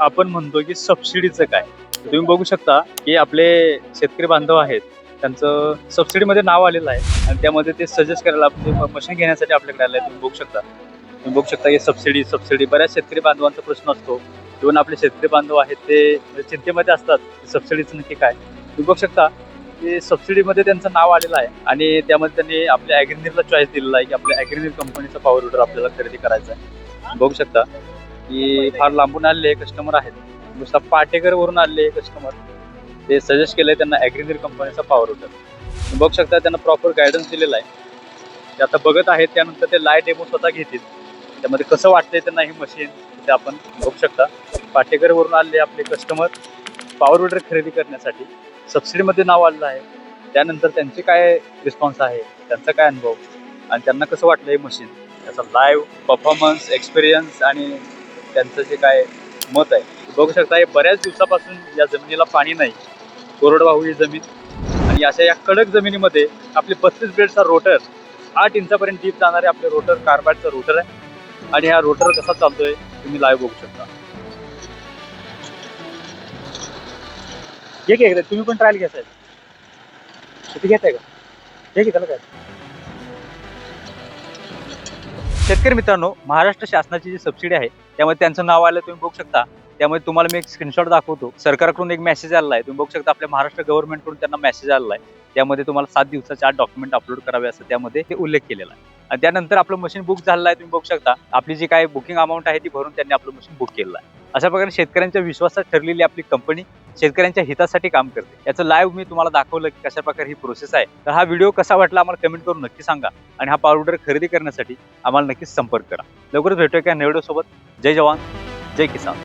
आपण म्हणतो की सबसिडीचं काय? तुम्ही बघू शकता की आपले शेतकरी बांधव आहेत त्यांचं सबसिडीमध्ये नाव आलेलं आहे आणि त्यामध्ये ते सजेस्ट करायला मशीन घेण्यासाठी आपल्याकडे आलं आहे तुम्ही बघू शकता. तुम्ही बघू शकता की सबसिडी सबसिडी बऱ्याच शेतकरी बांधवांचा प्रश्न असतो. इव्हन आपले शेतकरी बांधव आहेत ते म्हणजे चिंतेमध्ये असतात सबसिडीचं नक्की काय. तुम्ही बघू शकता की सबसिडीमध्ये त्यांचं नाव आलेलं आहे आणि त्यामध्ये त्यांनी आपल्या ॲग्रिनीरला चॉईस दिलेला आहे की आपल्या ॲग्रिनीर कंपनीचा पॉवर विडर आपल्याला खरेदी करायचा आहे. बघू शकता. की फार लांबून आलेले कस्टमर आहेत. नुसता पाटेकर वरून आलेले कस्टमर ते सजेस्ट केलंय त्यांना ॲग्रिनीर कंपनीचा पॉवर विडर बघू शकता त्यांना प्रॉपर गायडन्स दिलेला आहे. ते आता बघत आहेत त्यानंतर ते लाइट डेमो स्वतः घेतील. त्यामध्ये कसं वाटतंय त्यांना हे मशीन ते आपण बघू शकता. पाटेकर वरून आलेले आपले कस्टमर पॉवर विडर खरेदी करण्यासाठी. सबसिडीमध्ये नाव आलेलं आहे. त्यानंतर त्यांचे काय रिस्पॉन्स आहे त्यांचा काय अनुभव? आणि त्यांना कसं वाटलं हे मशीन त्याचा लाईव्ह परफॉर्मन्स एक्सपिरियन्स आणि त्यांचं जे काय मत आहे बघू शकता हे बऱ्याच दिवसापासून या जमिनीला पाणी नाही. कोरडवाहू ही जमीन आणि अशा या कडक जमिनीमध्ये आपले पस्तीस ब्रेडचा रोटर आठ इंचापर्यंत डीप जाणारे आपले रोटर कार्बाईडचा रोटर आहे. आणि हा रोटर कसा चालतोय तुम्ही लाईव्ह बघू शकता. घे घे तुम्ही पण ट्रायल घ्या साहेब. किती घेताय का? घे की त्याला काय? शेतकरी मित्रांनो महाराष्ट्र शासनाची जी सबसिडी आहे त्यामध्ये त्यांचं नाव आलं तुम्ही बघू शकता. त्यामध्ये तुम्हाला मी एक स्क्रीनशॉट दाखवतो. सरकारकडून एक मेसेज आलेला आहे. तुम्ही बघू शकता आपल्या महाराष्ट्र गव्हर्नमेंटकडून त्यांना मेसेज आलेला आहे. त्यामध्ये तुम्हाला सात दिवसाचे आत डॉक्युमेंट अपलोड करावे असं त्यामध्ये ते उल्लेख केलेला आहे. आणि त्यानंतर आपलं मशीन बुक झालेलं आहे तुम्ही बघू शकता. आपली जी काय बुकिंग अमाऊंट आहे ती भरून त्यांनी आपलं मशीन बुक केलेलं आहे. अशा प्रकारे शेतकऱ्यांच्या विश्वासात ठरलेली आपली कंपनी शेतकऱ्यांच्या हितासाठी काम करते. याचं लाईव्ह मी तुम्हाला दाखवलं की कशा प्रकारे ही प्रोसेस आहे. तर हा व्हिडिओ कसा वाटला आम्हाला कमेंट करून नक्की सांगा. आणि हा पावडर खरेदी करण्यासाठी आम्हाला नक्कीच संपर्क करा. लवकरच भेटूया का सोबत. जय जवान जय किसान.